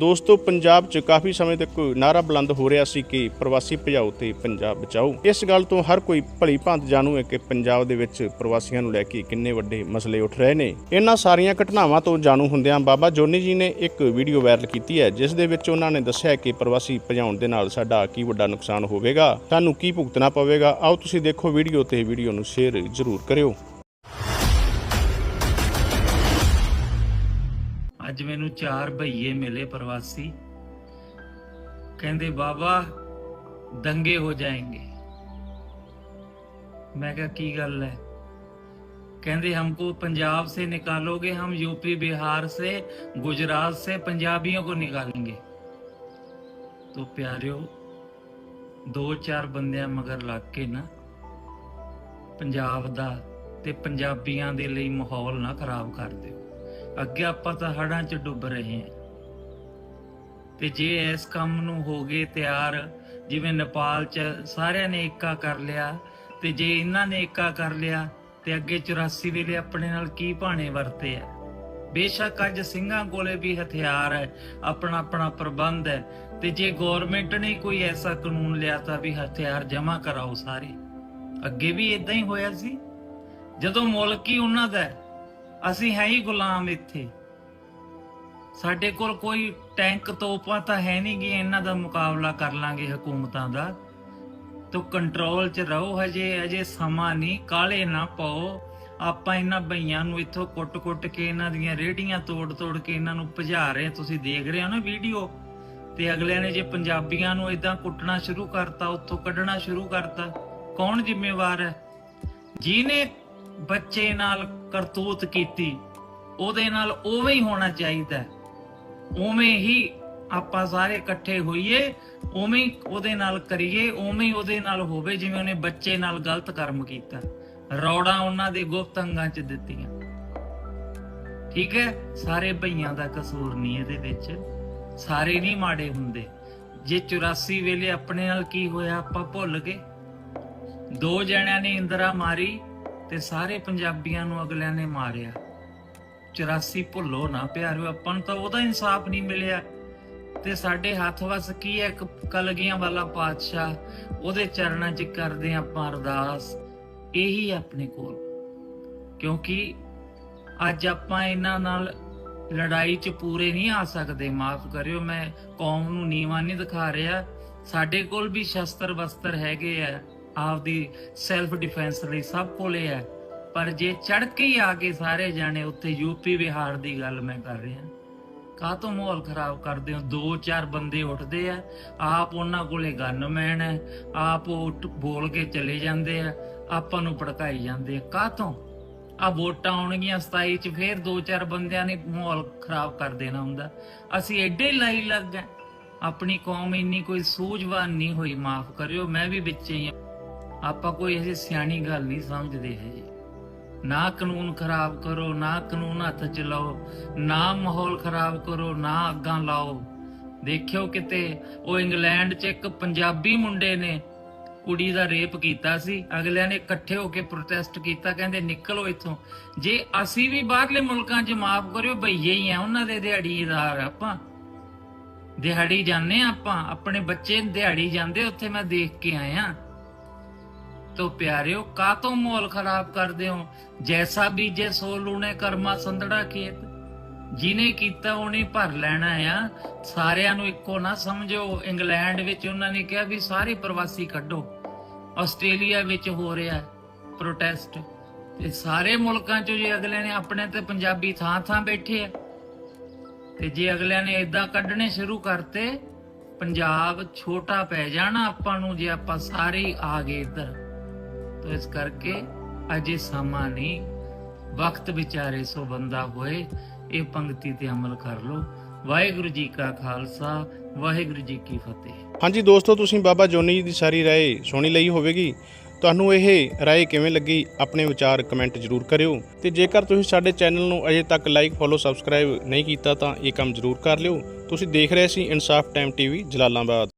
ਦੋਸਤੋ, ਪੰਜਾਬ 'ਚ ਕਾਫੀ ਸਮੇਂ ਤੱਕ ਨਾਰਾ ਬੁਲੰਦ ਹੋ ਰਿਹਾ ਸੀ ਕਿ ਪ੍ਰਵਾਸੀ ਭਜਾਓ ਤੇ ਪੰਜਾਬ ਬਚਾਓ। ਇਸ ਗੱਲ ਤੋਂ ਹਰ ਕੋਈ ਭਲੀ ਭਾਂਤ ਜਾਣੂ ਹੈ ਕਿ ਪੰਜਾਬ ਦੇ ਵਿੱਚ ਪ੍ਰਵਾਸੀਆਂ ਨੂੰ ਲੈ ਕੇ ਕਿੰਨੇ ਵੱਡੇ ਮਸਲੇ ਉੱਠ ਰਹੇ ਨੇ। ਇਹਨਾਂ ਸਾਰੀਆਂ ਘਟਨਾਵਾਂ ਤੋਂ ਜਾਣੂ ਹੁੰਦਿਆਂ ਬਾਬਾ ਜੋਨੀ ਜੀ ਨੇ ਇੱਕ ਵੀਡੀਓ ਵਾਇਰਲ ਕੀਤੀ ਹੈ, ਜਿਸ ਦੇ ਵਿੱਚ ਉਹਨਾਂ ਨੇ ਦੱਸਿਆ ਕਿ ਪ੍ਰਵਾਸੀ ਭਜਾਉਣ ਦੇ ਨਾਲ ਸਾਡਾ ਕੀ ਵੱਡਾ ਨੁਕਸਾਨ ਹੋਵੇਗਾ। ਸਾਨੂੰ ਕੀ ਭੁਗਤਣਾ ਪਵੇਗਾ? ਆਓ ਤੁਸੀਂ ਦੇਖੋ ਵੀਡੀਓ ਤੇ ਵੀਡੀਓ ਨੂੰ ਸ਼ੇਅਰ ਜ਼ਰੂਰ ਕਰਿਓ। ਅੱਜ ਮੈਨੂੰ ਚਾਰ ਭਈਏ ਮਿਲੇ ਪ੍ਰਵਾਸੀ। ਕਹਿੰਦੇ, ਬਾਬਾ, ਦੰਗੇ ਹੋ ਜਾਏंगे मैं कहा की गल है कहते हमको पंजाब से निकालोगे हम यूपी बिहार से गुजरात से पंजाबियों को निकालेंगे तो प्यारियो ਦੋ ਚਾਰ ਬੰਦਿਆਂ ਮਗਰ ਲੱਗ ਕੇ ਨਾ, ਪੰਜਾਬ ਦਾ ਤੇ ਪੰਜਾਬੀਆਂ ਦੇ ਲਈ ਮਾਹੌਲ ਨਾ ਖਰਾਬ ਕਰ ਦਿਓ। ਅੱਗੇ ਆਪਾਂ ਤਾਂ ਹੜਾਂ 'ਚ ਡੁੱਬ ਰਹੇ ਹਾਂ। ਤੇ ਜੇ ਇਸ ਕੰਮ ਨੂੰ ਹੋ ਗਏ ਤਿਆਰ, ਜਿਵੇਂ ਨੇਪਾਲ 'ਚ ਸਾਰਿਆਂ ਨੇ ਏਕਾ ਕਰ ਲਿਆ, ਤੇ ਜੇ ਇਹਨਾਂ ਨੇ ਏਕਾ ਕਰ ਲਿਆ, ਤੇ ਅੱਗੇ 84 ਵੇਲੇ ਆਪਣੇ ਨਾਲ ਕੀ ਭਾਣੇ ਵਰਤੇ ਆ? ਬੇਸ਼ੱਕ ਅੱਜ ਸਿੰਘਾਂ ਕੋਲੇ ਵੀ ਹਥਿਆਰ ਹੈ, ਆਪਣਾ ਆਪਣਾ ਪ੍ਰਬੰਧ ਹੈ। ਤੇ ਜੇ ਗਵਰਨਮੈਂਟ ਨੇ ਕੋਈ ਐਸਾ ਕਾਨੂੰਨ ਲਿਆ ਤਾਂ ਵੀ ਹਥਿਆਰ ਜਮ੍ਹਾਂ ਕਰਾਓ ਸਾਰੇ। ਅੱਗੇ ਵੀ ਇਦਾਂ ਹੀ ਹੋਇਆ ਸੀ? ਜਦੋਂ ਮੁਲਕ ਹੀ ਉਹਨਾਂ ਦਾ ਅਸੀਂ ਹੈ ਹੀ ਗੁਲਾਮ ਇੱਥੇ। ਸਾਡੇ ਕੋਲ ਕੋਈ ਟੈਂਕ ਤੋਪਾਂ ਤਾਂ ਹੈ ਨਹੀਂ ਕਿ ਇਹਨਾਂ ਦਾ ਮੁਕਾਬਲਾ ਕਰ ਲਾਂਗੇ ਹਕੂਮਤਾਂ ਦਾ। ਤੋ ਕੰਟਰੋਲ 'ਚ ਰਹੋ, ਹਜੇ ਅਜੇ ਸਮਾਂ ਨਹੀਂ, ਕਾਲੇ ਨਾ ਪਾਓ। ਆਪਾਂ ਇਹਨਾਂ ਬਈਆਂ ਨੂੰ ਇੱਥੋਂ ਕੁੱਟ-ਕੁੱਟ ਕੇ, ਇਹਨਾਂ ਦੀਆਂ ਰੇੜੀਆਂ ਤੋੜ-ਤੋੜ ਕੇ ਇਹਨਾਂ ਨੂੰ ਭਜਾ ਰਹੇ ਤੁਸੀਂ ਦੇਖ ਰਹੇ ਹੋ ਨਾ ਵੀਡੀਓ? ਤੇ ਅਗਲਿਆਂ ਨੇ ਜੇ ਪੰਜਾਬੀਆਂ ਨੂੰ ਇਦਾਂ ਕੁੱਟਣਾ ਸ਼ੁਰੂ ਕਰਤਾ, ਉੱਥੋਂ ਕੱਢਣਾ ਸ਼ੁਰੂ ਕਰਤਾ, ਕੌਣ ਜ਼ਿੰਮੇਵਾਰ ਹੈ? ਜਿਹਨੇ ਬੱਚੇ ਨਾਲ ਕਰਤੂਤ ਕੀਤੀ, ਉਹਦੇ ਨਾਲ ਉਵੇਂ ਹੀ ਹੋਣਾ ਚਾਹੀਦਾ ਉਵੇਂ ਹੀ ਆਪਾਂ ਸਾਰੇ ਇਕੱਠੇ ਹੋਈਏ, ਉਵੇਂ ਹੀ ਉਹਦੇ ਨਾਲ ਕਰੀਏ, ਉਵੇਂ ਹੀ ਉਹਦੇ ਨਾਲ ਹੋਵੇ, ਜਿਵੇਂ ਉਹਨੇ ਬੱਚੇ ਨਾਲ ਗਲਤ ਕਰਮ ਕੀਤਾ। ਰੌੜਾ ਉਹਨਾਂ ਦੇ ਗੁਪਤ ਅੰਗਾਂ 'ਚ ਦਿੱਤੀਆਂ। ਠੀਕ ਹੈ? ਸਾਰੇ ਭਈਆਂ ਦਾ ਕਸੂਰ ਨਹੀਂ ਇਹਦੇ ਵਿੱਚ। ਸਾਰੇ ਨਹੀਂ ਮਾੜੇ ਹੁੰਦੇ। ਜੇ 84 ਵੇਲੇ ਆਪਣੇ ਨਾਲ ਕੀ ਹੋਇਆ, ਆਪਾਂ ਭੁੱਲ ਗਏ। ਦੋ ਜਣਿਆਂ ਨੇ ਇੰਦਰਾ ਮਾਰੀ ਤੇ ਸਾਰੇ ਪੰਜਾਬੀਆਂ ਨੂੰ ਅਗਲਿਆਂ ਨੇ ਮਾਰਿਆ। 84 ਭੁੱਲੋ ਨਾ ਪਿਆਰਿਓ, ਆਪਾਂ ਨੂੰ ਤਾਂ ਉਹਦਾ ਇਨਸਾਫ ਨਹੀਂ ਮਿਲਿਆ। ਤੇ ਸਾਡੇ ਹੱਥ ਵਸ ਕੀ ਹੈ ਇੱਕ ਕਲਗੀਆਂ ਵਾਲਾ ਪਾਤਸ਼ਾਹ? ਉਹਦੇ ਚਰਨਾਂ 'ਚ ਕਰਦੇ ਹਾਂ ਆਪਾਂ ਅਰਦਾਸ। ਇਹੀ ਹੈ ਆਪਣੇ ਕੋਲ। ਕਿਉਂਕਿ ਅੱਜ ਆਪਾਂ ਇਹਨਾਂ ਨਾਲ ਲੜਾਈ 'ਚ ਪੂਰੇ ਨਹੀਂ ਆ ਸਕਦੇ, ਮਾਫ ਕਰਿਓ, ਮੈਂ ਕੌਮ ਨੂੰ ਨੀਵਾਂ ਨਹੀਂ ਦਿਖਾ ਰਿਹਾ। ਸਾਡੇ ਕੋਲ ਵੀ ਸ਼ਸਤਰ ਵਸਤਰ ਹੈਗੇ ਆ। ਆਪਦੀ ਸੈਲਫ ਡਿਫੈਂਸ ਲਈ ਸਭ ਕੋਲੇ ਹੈ। ਪਰ ਜੇ ਚੜ ਕੇ ਹੀ ਆ ਕੇ ਸਾਰੇ ਜਾਣੇ ਉੱਥੇ ਯੂਪੀ ਬਿਹਾਰ ਦੀ ਗੱਲ ਮੈਂ ਕਰ ਰਿਹਾ। ਕਾਹ ਤੋਂ ਮਾਹੌਲ ਖਰਾਬ ਕਰਦੇ ਹੋ? ਦੋ ਚਾਰ ਬੰਦੇ ਉੱਠਦੇ ਆ, ਆਪ ਉਹਨਾਂ ਕੋਲੇ ਗਨਮੈਨ ਹੈ, ਆਪ ਉਹ ਬੋਲ ਕੇ ਚਲੇ ਜਾਂਦੇ ਆ, ਆਪਾਂ ਨੂੰ ਭੜਕਾਈ ਜਾਂਦੇ ਆ। ਕਾਹ ਤੋਂ ਆ ਵੋਟਾਂ ਆਉਣਗੀਆਂ 27 ਚ, ਫੇਰ ਦੋ ਚਾਰ ਬੰਦਿਆਂ ਨੇ ਮਾਹੌਲ ਖਰਾਬ ਕਰ ਦੇਣਾ ਹੁੰਦਾ। ਅਸੀਂ ਐਡੇ ਲਾਈ ਲੱਗ ਗਏ। ਆਪਣੀ ਕੌਮ ਇੰਨੀ ਕੋਈ ਸੂਝਵਾਨ ਨਹੀਂ ਹੋਈ, ਮਾਫ ਕਰਿਓ, ਮੈਂ ਵੀ ਵਿੱਚ ਹੀ ਹਾਂ। ਆਪਾਂ ਕੋਈ ਐਸੀ ਸਿਆਣੀ ਗੱਲ ਨਹੀਂ ਸਮਝਦੇ ਹੈ ਨਾ ਕਾਨੂੰਨ ਖਰਾਬ ਕਰੋ, ਨਾ ਕਾਨੂੰਨ ਹੱਥ ਚ ਲਾਓ, ਨਾ ਮਾਹੌਲ ਖਰਾਬ ਕਰੋ, ਨਾ ਅੱਗਾਂ ਲਾਓ। ਦੇਖਿਓ ਕਿਤੇ ਉਹ ਇੰਗਲੈਂਡ 'ਚ ਇੱਕ ਪੰਜਾਬੀ ਮੁੰਡੇ ਨੇ ਕੁੜੀ ਦਾ ਰੇਪ ਕੀਤਾ ਸੀ, ਅਗਲਿਆਂ ਨੇ ਇਕੱਠੇ ਹੋ ਕੇ ਪ੍ਰੋਟੈਸਟ ਕੀਤਾ, ਕਹਿੰਦੇ ਨਿਕਲੋ ਇੱਥੋਂ। ਜੇ ਅਸੀਂ ਵੀ ਬਾਹਰਲੇ ਮੁਲਕਾਂ 'ਚ ਮਾਫ ਕਰਿਓ ਭਈਏ ਹੀ ਆ, ਉਹਨਾਂ ਦੇ ਦਿਹਾੜੀਦਾਰ ਆਪਾਂ। ਦਿਹਾੜੀ ਜਾਂਦੇ ਹਾਂ ਆਪਾਂ, ਆਪਣੇ ਬੱਚੇ ਦਿਹਾੜੀ ਜਾਂਦੇ ਉੱਥੇ ਮੈਂ ਦੇਖ ਕੇ ਆਇਆ। ਤੋ ਪਿਆਰਿਓ ਕਾਤੋਂ ਮੋਲ ਖਰਾਬ ਕਰਦੇ ਹੋ? ਜੈਸਾ ਬੀਜੇ ਸੋ ਲੂਣੇ ਕਰਮਾ ਸੰਦੜਾ ਖੇਤ। ਜਿਨੇ ਕੀਤਾ ਉਹਨੇ ਭਰ ਲੈਣਾ ਆ। ਸਾਰਿਆਂ ਨੂੰ ਇੱਕੋ ਨਾ ਸਮਝੋ। ਇੰਗਲੈਂਡ ਵਿੱਚ ਉਹਨਾਂ ਨੇ ਕਿਹਾ ਵੀ ਸਾਰੇ ਪ੍ਰਵਾਸੀ ਕੱਢੋ। ਆਸਟ੍ਰੇਲੀਆ ਵਿੱਚ ਹੋ ਰਿਹਾ ਪ੍ਰੋਟੈਸਟ। ਤੇ ਸਾਰੇ ਮੁਲਕਾਂ 'ਚ ਜੇ ਅਗਲੇ ਨੇ ਆਪਣੇ ਤੇ ਪੰਜਾਬੀ ਥਾਂ ਥਾਂ ਬੈਠੇ ਆ, ਤੇ ਜੇ ਅਗਲਿਆਂ ਨੇ ਇਦਾਂ ਕੱਢਣੇ ਸ਼ੁਰੂ ਕਰਤੇ, ਪੰਜਾਬ ਛੋਟਾ ਪੈ ਜਾਣਾ ਆਪਾਂ ਨੂੰ ਜੇ ਆਪਾਂ ਸਾਰੇ ਆ ਗਏ ਇੱਧਰ। ਤੋ ਇਸ ਕਰਕੇ ਅਜੇ ਸਮਾਂ ਨਹੀਂ। ਵਕਤ ਵਿਚਾਰੇ ਸੋ ਬੰਦਾ ਹੋਏ, ਇਹ ਪੰਕਤੀ ਤੇ ਅਮਲ ਕਰ ਲੋ ਵਾਹਿਗੁਰੂ ਜੀ ਕਾ ਖਾਲਸਾ, ਵਾਹਿਗੁਰੂ ਜੀ ਕੀ ਫਤਿਹ। ਹਾਂਜੀ ਦੋਸਤੋ, ਤੁਸੀਂ ਬਾਬਾ ਜੋਨੀ ਜੀ ਦੀ ਸਾਰੀ ਰਾਏ ਸੁਣੀ ਲਈ ਹੋਵੇਗੀ। ਤੁਹਾਨੂੰ ਇਹ ਰਾਏ ਕਿਵੇਂ ਲੱਗੀ, ਆਪਣੇ ਵਿਚਾਰ ਕਮੈਂਟ ਜ਼ਰੂਰ ਕਰਿਓ। ਤੇ ਜੇਕਰ ਤੁਸੀਂ ਸਾਡੇ ਚੈਨਲ ਨੂੰ ਅਜੇ ਤੱਕ ਲਾਈਕ, ਫੋਲੋ, ਸਬਸਕ੍ਰਾਈਬ ਨਹੀਂ ਕੀਤਾ ਤਾਂ ਇਹ ਕੰਮ ਜ਼ਰੂਰ ਕਰ ਲਿਓ। ਤੁਸੀਂ ਦੇਖ ਰਹੇ ਸੀ ਇਨਸਾਫ ਟਾਈਮ ਟੀਵੀ, ਜਲਾਲਾਬਾਦ।